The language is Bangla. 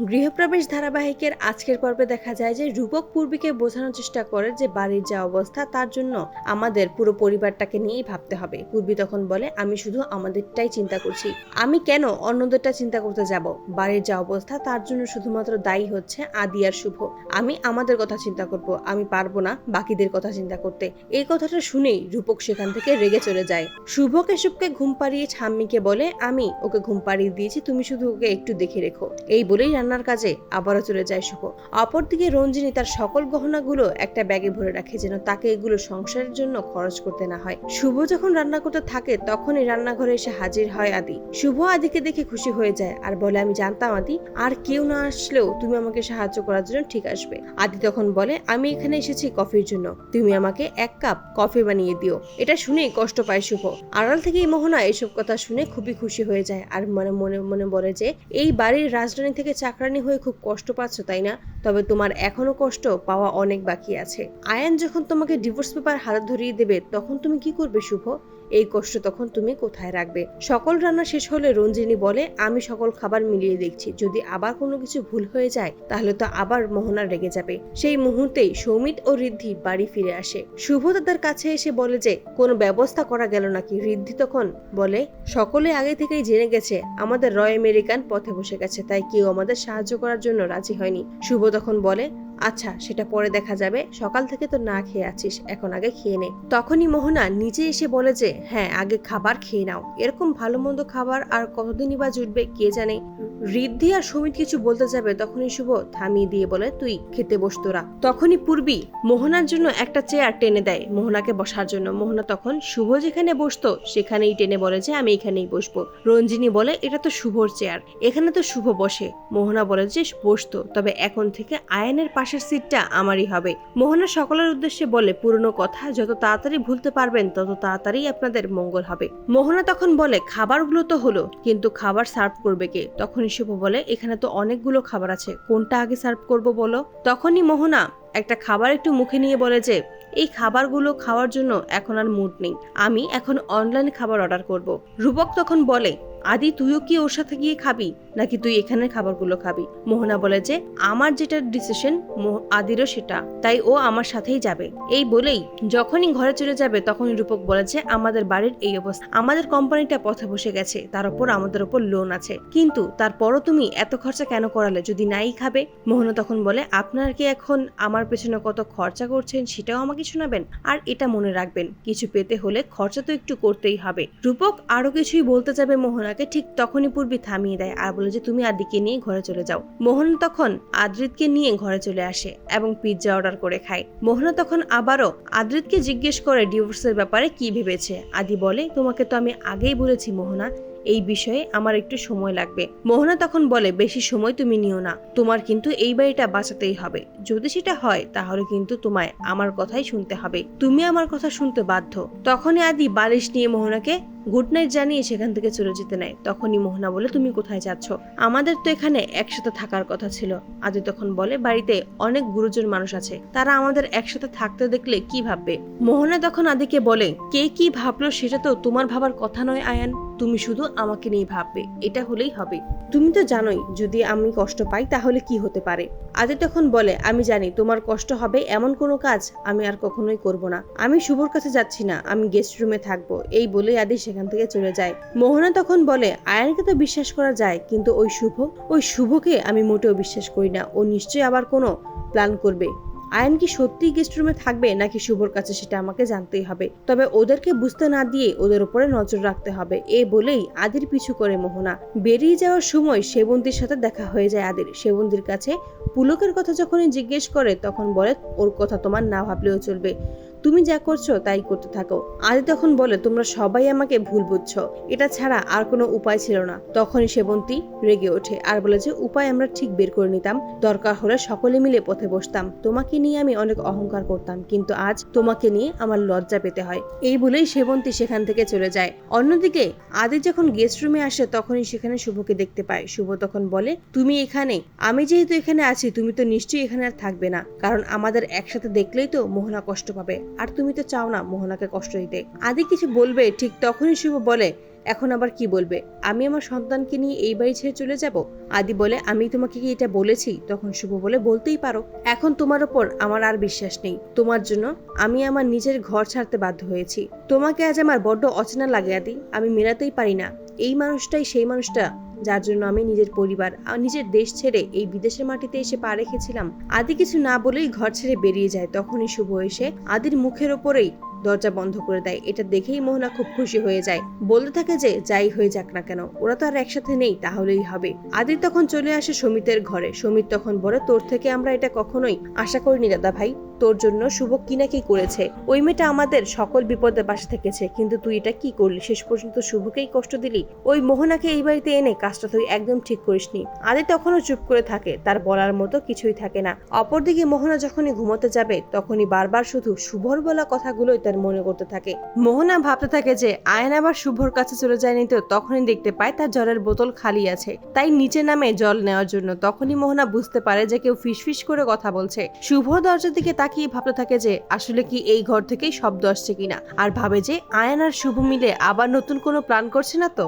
গৃহপ্রবেশ ধারাবাহিকের আজকের পর্বে দেখা যায় যে রূপক পূর্বীকে বোঝানোর চেষ্টা করে যে বাড়ির যা অবস্থা, তার জন্য আমাদের পুরো পরিবারটাকে নিয়েই ভাবতে হবে। পূর্বী তখন বলে, আমি শুধু আমাদেরটাই চিন্তা করছি। আমি কেন অন্যদেরটা চিন্তা করতে যাব? বাড়ির যা অবস্থা, তার জন্য শুধুমাত্র দায়ী হচ্ছে আদি আর শুভ। আমি আমাদের কথা চিন্তা করব, আমি পারব না বাকিদের কথা চিন্তা করতে। এই কথাটা শুনেই রূপক সেখান থেকে রেগে চলে যায়। শুভকে শুভকে ঘুম পাড়িয়ে ঠাম্মিকে বলে, আমি ওকে ঘুম পাড়িয়ে দিয়েছি, তুমি শুধু ওকে একটু দেখে রেখো। এই বলেই রান্নার কাজে আবারও চলে যায় শুভ। অপরদিকে রঞ্জিনী তার সকল গহনাগুলো একটা ব্যাগে ভরে রাখে যেন তাকে এগুলো সংসারের জন্য খরচ করতে না হয়। শুভ যখন রান্না করতে থাকে, তখনই রান্নাঘরে এসে হাজির হয় আদি। শুভ আদিকে দেখে খুশি হয়ে যায় আর বলে, আমি জানতাম আদি, আর কেউ না আসলেও তুমি আমাকে সাহায্য করার জন্য ঠিক আসবে। আদি তখন বলে, আমি এখানে এসেছি কফির জন্য। তুমি আমাকে এক কাপ কফি বানিয়ে দিও। এটা শুনেই কষ্ট পায় শুভ। আড়াল থেকে এই মোহনা এসব কথা শুনে খুবই খুশি হয়ে যায় আর মনে মনে মনে বলে যে, এই বাড়ির রাজধানী থেকে চাকরানি হয়ে খুব কষ্ট পাচ্ছ, তাই না? তবে তোমার এখনও কষ্ট পাওয়া অনেক বাকি আছে। আয়ান যখন তোমাকে ডিভোর্স পেপার হাতে ধরিয়ে দেবে, তখন তুমি কি করবে শুভ? এই কষ্ট তখন তুমি কোথায় রাখবে? সকল রান্না শেষ হলে রঞ্জিনী বলে, আমি সকল খাবার মিলিয়ে দেখছি। যদি আবার কোনো কিছু ভুল হয়ে যায়, তাহলে তো আবার মোহনা রেগে যাবে। সেই মুহূর্তেই সৌমিত ও ঋদ্ধি বাড়ি ফিরে আসে। শুভ তাদের কাছে এসে বলে যে, কোনো ব্যবস্থা করা গেল নাকি? ঋদ্ধি তখন বলে, সকলে আগে থেকেই জেনে গেছে, আমাদের রয় আমেরিকান পথে বসে গেছে, তাই কেউ আমাদের সাহায্য করার জন্য রাজি হয়নি। শুভ তখন বলে আচ্ছা সেটা পরে দেখা যাবে। সকাল থেকে তো না খেয়ে আছিস, এখন আগে খেয়ে নে। তখনই মোহনা নিজে এসে বলে যে হ্যাঁ আগে খাবার খেয়ে নাও। এরকম ভালো মন্দ খাবার আর কতদিনই বা জুটবে, কে জানে? ঋদ্ধি আর সমিত কিছু বলতে যাবে তখনই শুভ থামিয়ে দিয়ে বলে, তুই খেতে বস তোরা। তখনই পূর্বী মোহনার জন্য একটা চেয়ার টেনে দেয় মোহনাকে বসার জন্য। মোহনা তখন, শুভ যেখানে বসতো, সেখানেই টেনে বলে যে, আমি এখানেই বসবো। রঞ্জিনী বলে, এটা তো শুভর চেয়ার, এখানে তো শুভ বসে। মোহনা বলে যে বসতো তবে এখন থেকে আয়নের পাশের সিটটা আমারই হবে। মোহনা সকলের উদ্দেশ্যে বলে, পুরনো কথা, যত তাড়াতাড়ি ভুলতে পারবেন, তত তাড়াতাড়ি আপনাদের মঙ্গল হবে। মোহনা তখন বলে, খাবারগুলো তো হলো, কিন্তু খাবার সার্ভ করবে কে? তখনই শুভ বলে, এখানে তো অনেকগুলো খাবার আছে, কোনটা আগে সার্ভ করব বলো? তখনই মোহনা একটা খাবার একটু মুখে নিয়ে বলে যে, এই খাবারগুলো খাওয়ার জন্য এখন আর মুড নেই। আমি এখন অনলাইনে খাবার অর্ডার করব। রূপক তখন বলে আদি, তুইও কি ওর সাথে গিয়ে খাবি? নাকি তুই এখানের খাবারগুলো খাবি? মোহনা বলে যে, আমার যেটা ডিসিশন আদিরও সেটা। তাই ও আমার সাথেই যাবে। এই বলেই যখনই ঘরে চলে যাবে, তখনই রূপক বলেছে আমাদের বাড়ির এই অবস্থা। আমাদের কোম্পানিটা পথে বসে গেছে। তার উপর আমাদের উপর লোন আছে। কিন্তু তারপরও তুমি এত খরচা কেন করালে? যদি নাই খাবে? মোহনা তখন বলে, আপনার কি এখন আমার পেছনে কত খরচা করছেন? সেটাও আমাকে শোনাবেন? আর এটা মনে রাখবেন, কিছু পেতে হলে খরচা তো একটু করতেই হবে। রূপক আরও কিছুই বলতে যাবে মোহনাকে ঠিক তখনই পূর্বে থামিয়ে দেয় আর বলে যে, তুমি আদিকে নিয়ে ঘরে চলে যাও। মোহন তখন আদ্রিতকে নিয়ে ঘরে চলে আসে এবং পিৎজা অর্ডার করে খায়। মোহনা তখন আবারও আদ্রিতকে জিজ্ঞেস করে ডিভোর্সের ব্যাপারে কি ভেবেছে। আদি বলে, তোমাকে তো আমি আগেই বলেছি মোহনা এই বিষয়ে আমার একটু সময় লাগবে। মোহনা তখন বলে, বেশি সময় তুমি নিও না। তোমার কিন্তু এই বাড়িটা বাঁচাতেই হবে। যদি সেটা হয়, তাহলে কিন্তু তোমায় আমার কথাই শুনতে হবে। তুমি আমার কথা শুনতে বাধ্য। তখনই আদি বালিশ নিয়ে মোহনাকে গুড নাইট জানিয়ে সেখান থেকে চলে যেতে নেয়। তখনই মোহনা বলে, তুমি কোথায় যাচ্ছ? আমাদের তো এখানে একসাথে থাকার কথা ছিল। আদি তখন বলে, বাড়িতে অনেক গুরুজন মানুষ আছে। তারা আমাদের একসাথে থাকতে দেখলে কি ভাববে? মোহনা তখন আদিকে বলে, কে কি ভাবলো সেটা তো তোমার ভাবার কথা নয়, আয়ান। তুমি শুধু আমাকে নিয়ে ভাববে, এটা হলেই হবে। তুমি তো জানোই, যদি আমি কষ্ট পাই তাহলে কি হতে পারে? আদি তখন বলে, আমি জানি তোমার কষ্ট হবে এমন কোনো কাজ আমি আর কখনোই করব না। আমি শুভর কাছে যাচ্ছি না, আমি গেস্ট রুমে থাকব। এই বলে আদি সেখান থেকে চলে যায়। মোহনা তখন বলে, আয়ানকে তো বিশ্বাস করা যায়, কিন্তু ওই শুভ? ওই শুভকে আমি মোটেও বিশ্বাস করি না। ও নিশ্চয়ই আবার কোনো প্ল্যান করবে। আয়ন কি সত্যিই গেস্ট রুমে থাকবে নাকি শুভর কাছে সেটা আমাকে জানতেই হবে? তবে ওদেরকে বুঝতে না দিয়ে ওদের উপরে নজর রাখতে হবে। এ বলেই আদির পিছু করে মোহনা। বেরিয়ে যাওয়ার সময় সেবন্তীর সাথে দেখা হয়ে যায় আদির। সেবন্তীর কাছে পুলকের কথা যখনই জিজ্ঞেস করে, তখন বলে, ওর কথা তোমার না ভাবলেও চলবে। তুমি যা করছ তাই করতে থাকো। আদি তখন বলে, তোমরা সবাই আমাকে ভুল বুঝছ। এটা ছাড়া আর কোনো উপায় ছিল না। তখনই সেবন্তী রেগে ওঠে আর বলে যে, উপায় আমরা ঠিক বের করে নিতাম। দরকার হলে সকলে মিলে পথে বসতাম। তোমাকে নিয়ে আমি অনেক অহংকার করতাম, কিন্তু আজ তোমাকে নিয়ে আমার লজ্জা পেতে হয়। এই বলেই সেবন্তী সেখান থেকে চলে যায়। অন্যদিকে আদি যখন গেস্ট রুমে আসে, তখনই সেখানে শুভকে দেখতে পায়। শুভ তখন বলে, তুমি এখানে? আমি যেহেতু এখানে আছি, তুমি তো নিশ্চয়ই এখানে আর থাকবে না। কারণ আমাদের একসাথে দেখলেই তো মোহনা কষ্ট পাবে। আর তুমি তো চাও না মোহনাকে কষ্ট দিতে। আদি কিছু বলবে, ঠিক তখনই শুভ বলে, এখন আবার কি বলবে? আমি আমার সন্তানকে নিয়ে এই বাড়ি ছেড়ে চলে যাব? আদি বলে, আমি তোমাকে কি এটা বলেছি? তখন শুভ বলে, বলতেই পারো। এখন তোমার ওপর আমার আর বিশ্বাস নেই। তোমার জন্য আমি আমার নিজের ঘর ছাড়তে বাধ্য হয়েছি। তোমাকে আজ আমার বড্ড অচেনা লাগে আদি। আমি মেলাতেই পারি না। এই মানুষটাই সেই মানুষটা যার জন্য আমি নিজের পরিবার আর নিজের দেশ ছেড়ে এই বিদেশের মাটিতে এসে পা রেখেছিলাম। আদি কিছু না বলেই ঘর ছেড়ে বেরিয়ে যায়। তখনই শুভ এসে আদির মুখের ওপরেই দরজা বন্ধ করে দেয়। এটা দেখেই মোহনা খুব খুশি হয়ে যায়। বলতে থাকে যে, যাই হয়ে যাক না কেন, ওরা তো আর একসাথে নেই, তাহলেই হবে। আদির তখন চলে আসে সমিতের ঘরে। সমিত তখন বলে, তোর থেকে আমরা এটা কখনোই আশা করিনি দাদা ভাই তোর জন্য শুভ কি না কি করেছে। ওই মেয়েটা আমাদের সকল বিপদের পাশে থেকেছে, কিন্তু তুই এটা কি করলি? শেষ পর্যন্ত শুভকেই কষ্ট দিলি? ওই মোহনাকে এই বাড়িতে এনে কাজটা তুই একদম ঠিক করিসনি। আদি তখনও চুপ করে থাকে, তার বলার মতো কিছুই থাকে না। অপরদিকে মোহনা যখনই ঘুমোতে যাবে, তখনই বারবার শুধু শুভর বলা কথাগুলোই তার মনে করতে থাকে। মোহনা ভাবতে থাকে যে, আয়ন আবার শুভর কাছে চলে যায়নি তো তখনই দেখতে পায় তার জলের বোতল খালি আছে। তাই নিচে নামে জল নেওয়ার জন্য তখনই মোহনা বুঝতে পারে যে কেউ ফিসফিস করে কথা বলছে। শুভ দরজার দিকে তাকিয়ে ভাবতে থাকে যে আসলে কি এই ঘর থেকেই শব্দ আসছে কিনা। আর ভাবে যে আয়ান আর শুভ মিলে আবার নতুন কোনো প্ল্যান করছে না তো?